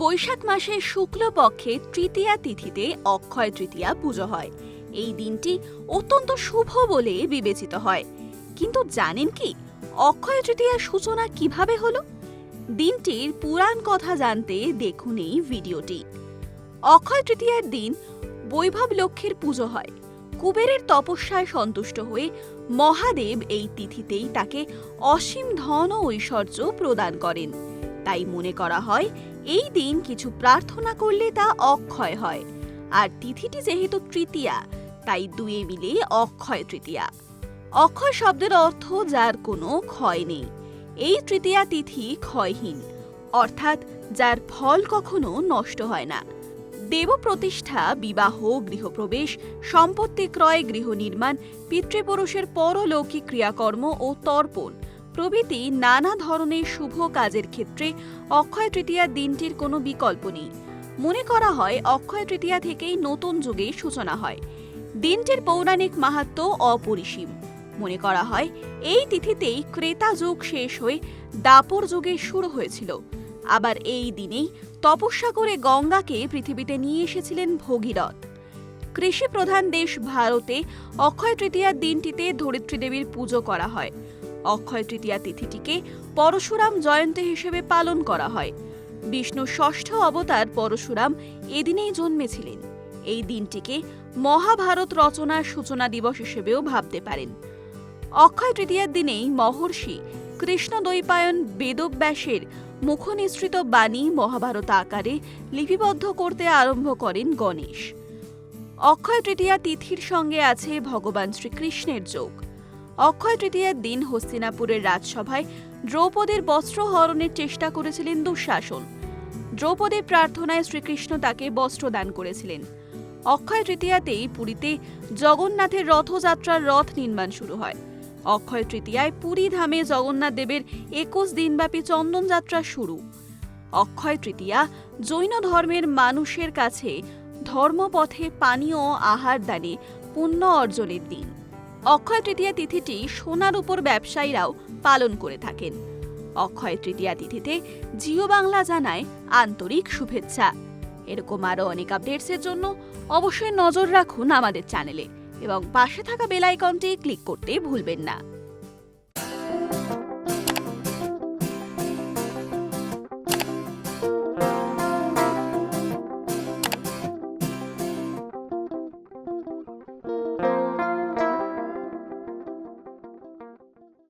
বৈশাখ মাসে শুক্লপক্ষে তৃতীয়া তিথিতে অক্ষয় তৃতীয়া পুজো হয়। এই দিনটি অত্যন্ত শুভ বলে বিবেচিত হয়। কিন্তু জানেন কি, অক্ষয় তৃতীয়ার সূচনা কীভাবে হলো? দিনটির পুরাণ কথা জানতে দেখুন এই ভিডিওটি। অক্ষয় তৃতীয়ার দিন বৈভব লক্ষ্মীর পুজো হয়। কুবেরের তপস্যায় সন্তুষ্ট হয়ে মহাদেব এই তিথিতেই তাকে অসীম ধন ও ঐশ্বর্য প্রদান করেন। তাই মনে করা হয়, এই দিন কিছু প্রার্থনা করলে তা অক্ষয় হয়। আর তিথিটি যেহেতু তৃতীয়া, তাই দুয়ে মিলে অক্ষয় তৃতীয়া। অক্ষয় শব্দের অর্থ যার কোনো ক্ষয় নেই। এই তৃতীয়া তিথি ক্ষয়হীন, অর্থাৎ যার ফল কখনো নষ্ট হয় না। দেব প্রতিষ্ঠা বিবাহ, গৃহপ্রবেশ, সম্পত্তি ক্রয়, গৃহ নির্মাণ, পিতৃপুরুষের পরলৌকিক ক্রিয়াকর্ম ও তর্পণ প্রভৃতি নানা ধরনের শুভ কাজের ক্ষেত্রে অক্ষয় তৃতীয়া দিনটির কোনো বিকল্প নেই। মনে করা হয় অক্ষয় তৃতীয়া থেকেই নতুন যুগের সূচনা হয়। দিনটির পৌরাণিক মাহাত্ম্য অপরিসীম। মনে করা হয় এই তিথিতেই ক্রেতা যুগ শেষ হয়ে দাপর যুগে শুরু হয়েছিল। আবার এই দিনেই তপস্যা করে গঙ্গাকে পৃথিবীতে নিয়ে এসেছিলেন ভগীরথ। কৃষি প্রধান দেশ ভারতে অক্ষয় তৃতীয়ার দিনটিতে ধরিত্রী দেবীর পুজো করা হয়। অক্ষয় তৃতীয়া তিথিটিকে পরশুরাম জয়ন্তী হিসেবে পালন করা হয়। বিষ্ণু ষষ্ঠ অবতার পরশুরাম এদিনেই জন্মেছিলেন। এই দিনটিকে মহাভারত রচনার সূচনা দিবস হিসেবেও ভাবতে পারেন। অক্ষয় তৃতীয়ার দিনেই মহর্ষি কৃষ্ণ দৈপায়ন বেদব্যাসের মুখনিসৃত বাণী মহাভারত আকারে লিপিবদ্ধ করতে আরম্ভ করেন গণেশ। অক্ষয় তৃতীয়া তিথির সঙ্গে আছে ভগবান শ্রীকৃষ্ণের যোগ। অক্ষয় তৃতীয়ার দিন হস্তিনাপুরের রাজসভায় দ্রৌপদীর বস্ত্র হরণের চেষ্টা করেছিলেন দুঃশাসন। দ্রৌপদীর প্রার্থনায় শ্রীকৃষ্ণ তাকে বস্ত্র দান করেছিলেন। অক্ষয় তৃতীয়াতেই পুরীতে জগন্নাথের রথযাত্রার রথ নির্মাণ শুরু হয়। অক্ষয় তৃতীয়ায় পুরী ধামে জগন্নাথ দেবের একুশ দিনব্যাপী চন্দন যাত্রা শুরু। অক্ষয় তৃতীয়া জৈন ধর্মের মানুষের কাছে ধর্মপথে পানীয় আহার দানে পুণ্য অর্জনের দিন। অক্ষয় তৃতীয়া তিথিটি সোনার উপর ব্যবসায়ীরাও পালন করে থাকেন। অক্ষয় তৃতীয়া তিথিতে জিও বাংলা জানায় আন্তরিক শুভেচ্ছা। এরকম আরও অনেক আপডেটসের জন্য অবশ্যই নজর রাখুন আমাদের চ্যানেলে এবং পাশে থাকা বেল আইকনটি ক্লিক করতে ভুলবেন না।